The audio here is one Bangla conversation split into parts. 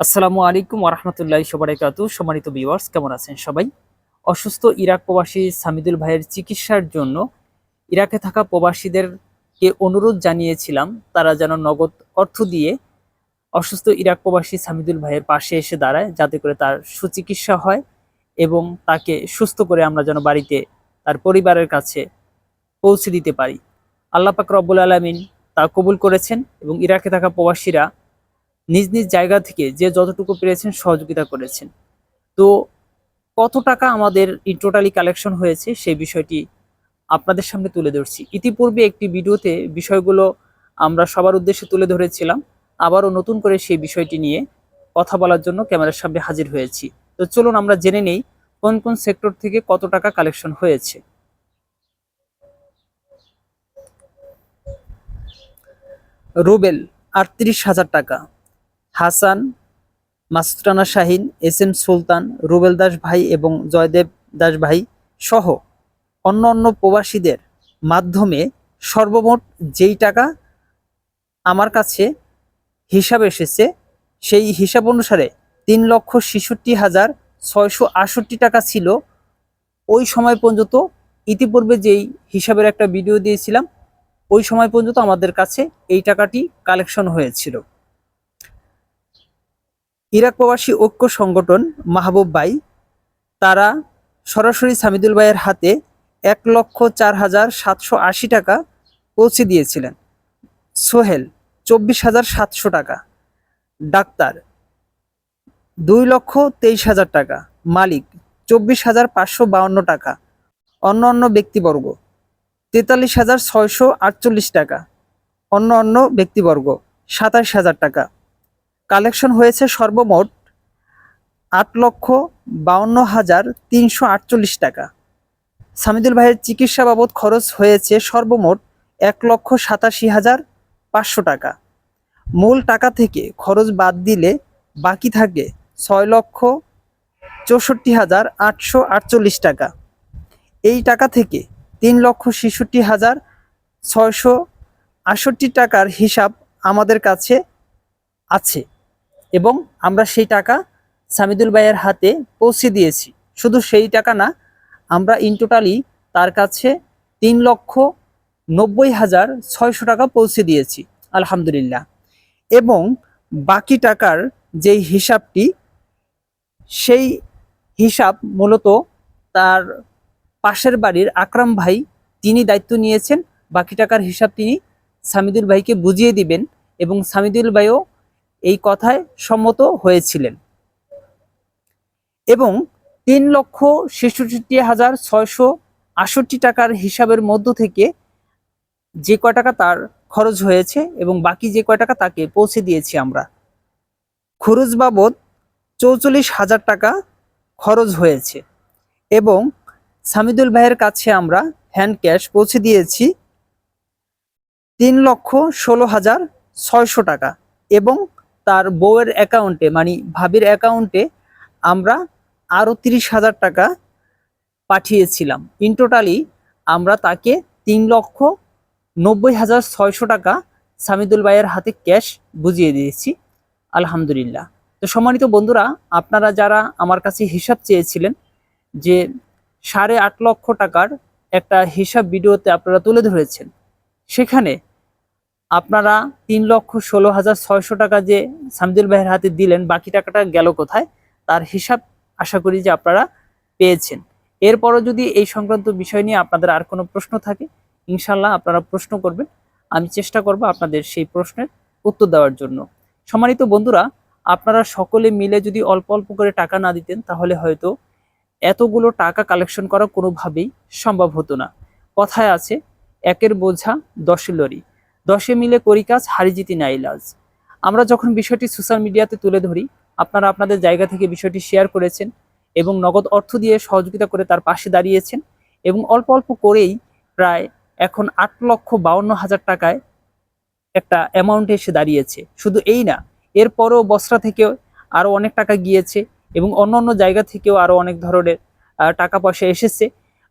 আসসালামু আলাইকুম ওরহামতুল্লাহ সবাইকাতু সম্মানিত ভিউয়ার্স কেমন আছেন সবাই? অসুস্থ ইরাক প্রবাসী সামিদুল ভাইয়ের চিকিৎসার জন্য ইরাকে থাকা প্রবাসীদেরকে অনুরোধ জানিয়েছিলাম, তারা যেন নগদ অর্থ দিয়ে অসুস্থ ইরাক প্রবাসী সামিদুল ভাইয়ের পাশে এসে দাঁড়ায়, যাতে করে তার সুচিকিৎসা হয় এবং তাকে সুস্থ করে আমরা যেন বাড়িতে তার পরিবারের কাছে পৌঁছে দিতে পারি। আল্লাহ পাক রব্বুল আলমিন তা কবুল করেছেন এবং ইরাকে থাকা প্রবাসীরা নিজ নিজ জায়গা থেকে যে যতটুকু পেরেছেন সহযোগিতা করেছেন। তো কত টাকা আমাদের টোটালি কালেকশন হয়েছে সেই বিষয়টি আপনাদের সামনে তুলে ধরছি। ইতিপূর্বে একটি ভিডিওতে বিষয়গুলো আমরা সবার উদ্দেশ্যে তুলে ধরেছিলাম, আবারও নতুন করে সেই বিষয়টি নিয়ে কথা বলার জন্য ক্যামেরার সামনে হাজির হয়েছি। তো চলুন আমরা জেনে নেই কোন কোন সেক্টর থেকে কত টাকা কালেকশন হয়েছে। রুবেল আটত্রিশ হাজার টাকা হাসান মাসুদ শাহিন, এস এম সুলতান, রুবেল দাস ভাই এবং জয়দেব দাস ভাই সহ অন্য অন্য প্রবাসীদের মাধ্যমে সর্বমোট যেই টাকা আমার কাছে হিসাব এসেছে, সেই হিসাব অনুসারে তিন লক্ষ ছেষট্টি হাজার ছয়শো আটষট্টি টাকা ছিল। ওই সময় পর্যন্ত ইতিপূর্বে যেই হিসাবের একটা ভিডিও দিয়েছিলাম, ওই সময় পর্যন্ত আমাদের কাছে এই টাকাটি কালেকশন হয়েছিল। ইরাক প্রবাসী ঐক্য সংগঠন মাহবুব ভাই, তারা সরাসরি সামিদুল ভাইয়ের হাতে এক লক্ষ চার হাজার সাতশো আশি টাকা পৌঁছে দিয়েছিলেন। সোহেল, চব্বিশ হাজার সাতশো টাকা। ডাক্তার, দুই লক্ষ তেইশ হাজার টাকা। মালিক, চব্বিশ হাজার পাঁচশো বাউন্ন টাকা। অন্য অন্য ব্যক্তিবর্গ, তেতাল্লিশ হাজার ছয়শো আটচল্লিশ টাকা। অন্য অন্য ব্যক্তিবর্গ, সাতাশ হাজার টাকা। কালেকশন হয়েছে সর্বমোট আট লক্ষ বাউন্ন হাজার তিনশো আটচল্লিশ টাকা। সামিদুল ভাইয়ের চিকিৎসা বাবদ খরচ হয়েছে সর্বমোট এক লক্ষ সাতাশি হাজার পাঁচশো টাকা। মূল টাকা থেকে খরচ বাদ দিলে বাকি থাকে ছয় লক্ষ চৌষট্টি হাজার আটশো আটচল্লিশ টাকা। এই টাকা থেকে তিন লক্ষ ছেষট্টি হাজার ছয়শো আটষট্টি টাকার হিসাব আমাদের কাছে আছে। এবং আমরা সেই টাকা সামিদুল ভাইয়ের হাতে পৌঁছে দিয়েছি। শুধু সেই টাকা না, আমরা ইন টোটালি তার কাছে তিন লক্ষ নব্বই হাজার ছয়শো টাকা পৌঁছে দিয়েছি, আলহামদুলিল্লাহ। এবং বাকি টাকার যেই হিসাবটি, সেই হিসাব মূলত তার পাশের বাড়ির আকরাম ভাই তিনি দায়িত্ব নিয়েছেন। বাকি টাকার হিসাব তিনি সামিদুল ভাইকে বুঝিয়ে দিবেন এবং সামিদুল ভাইও এই কথায় সম্মত হয়েছিলেন। এবং তিন লক্ষ ছেষট্টি হাজার ছয়শো আষট্টি টাকার হিসাবের মধ্য থেকে যে কয় টাকা তার খরচ হয়েছে এবং বাকি যে কয় টাকা তাকে পৌঁছে দিয়েছি আমরা, খরচ বাবদ চৌচল্লিশ হাজার টাকা খরচ হয়েছে এবং সামিদুল ভাইয়ের কাছে আমরা হ্যান্ড ক্যাশ পৌঁছে দিয়েছি তিন লক্ষ ষোলো হাজার ছয়শো টাকা এবং তার বউয়ের অ্যাকাউন্টে মানে ভাবির অ্যাকাউন্টে আমরা আরও তিরিশ হাজার টাকা পাঠিয়েছিলাম। ইন টোটালি আমরা তাকে তিন লক্ষ নব্বই হাজার ছয়শো টাকা সামিদুল ভাইয়ের হাতে ক্যাশ বুঝিয়ে দিয়েছি। আলহামদুলিল্লাহ। তো সম্মানিত বন্ধুরা, আপনারা যারা আমার কাছে হিসাব চেয়েছিলেন যে সাড়ে আট লক্ষ টাকার একটা হিসাব ভিডিওতে আপনারা তুলে ধরেছেন, সেখানে আপনারা তিন লক্ষ ষোলো হাজার ছয়শো টাকা যে সামদুল ভাইয়ের হাতে দিলেন, বাকি টাকাটা গেল কোথায়? তার হিসাব আশা করি যে আপনারা পেয়েছেন। এরপরও যদি এই সংক্রান্ত বিষয় নিয়ে আপনাদের আর কোনো প্রশ্ন থাকে, ইনশাল্লাহ আপনারা প্রশ্ন করবেন। আমি চেষ্টা করব আপনাদের সেই প্রশ্নের উত্তর দেওয়ার জন্য। সম্মানিত বন্ধুরা, আপনারা সকলে মিলে যদি অল্প অল্প করে টাকা না দিতেন, তাহলে হয়তো এতগুলো টাকা কালেকশন করা কোনোভাবেই সম্ভব হতো না। কথায় আছে, একের বোঝা দশের লরি। দশে মিলে করি কাজ, হারি জিতি না ইলাজ আমরা যখন বিষয়টি সোশ্যাল মিডিয়াতে তুলে ধরি, আপনারা আপনাদের জায়গা থেকে বিষয়টি শেয়ার করেছেন এবং নগদ অর্থ দিয়ে সহযোগিতা করে তার পাশে দাঁড়িয়েছেন এবং অল্প অল্প করেই প্রায় এখন আট লক্ষ বাউন্ন হাজার টাকায় একটা অ্যামাউন্ট এসে দাঁড়িয়েছে। শুধু এই না এরপরও বস্ত্রা থেকেও আরও অনেক টাকা গিয়েছে এবং অন্য অন্য জায়গা থেকেও আরও অনেক ধরনের টাকা পয়সা এসেছে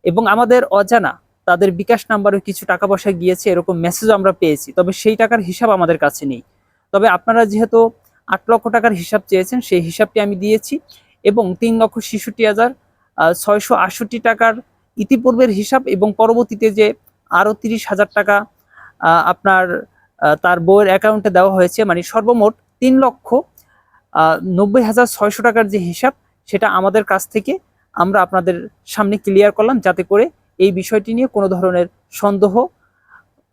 এবং আমাদের অজানা তাদের বিকাশ নাম্বারে কিছু টাকা পয়সা গিয়েছে, এরকম মেসেজ আমরা পেয়েছি। তবে সেই টাকার হিসাব আমাদের কাছে নেই। তবে আপনারা যেহেতু আট লক্ষ টাকার হিসাব চেয়েছেন, সেই হিসাবটি আমি দিয়েছি এবং তিন লক্ষ ছেষট্টি হাজার ছয়শো আটষট্টি টাকার ইতিপূর্বের হিসাব এবং পরবর্তীতে যে আরও তিরিশ হাজার টাকা আপনার তার বইয়ের অ্যাকাউন্টে দেওয়া হয়েছে মানে সর্বমোট তিন লক্ষ নব্বই হাজার ছয়শো টাকার যে হিসাব, সেটা আমাদের কাছ থেকে আমরা আপনাদের সামনে ক্লিয়ার করলাম, যাতে করে এই বিষয়টি নিয়ে কোনো ধরনের সন্দেহ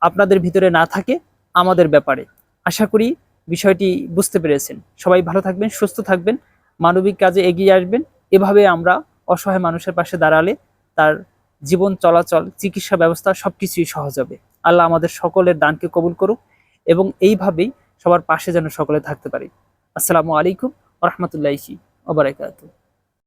আপনাদের ভিতরে না থাকে আমাদের ব্যাপারে। আশা করি বিষয়টি বুঝতে পেরেছেন। সবাই ভালো থাকবেন, সুস্থ থাকবেন, মানবিক কাজে এগিয়ে আসবেন। এভাবে আমরা অসহায় মানুষের পাশে দাঁড়ালে তার জীবন চলাচল, চিকিৎসা ব্যবস্থা সবকিছুই সহজ হবে। আল্লাহ আমাদের সকলের দানকে কবুল করুক এবং এইভাবেই সবার পাশে যেন সকলে থাকতে পারি। আসসালামু আলাইকুম রহমতুল্লাহি ওবরাকাতুহ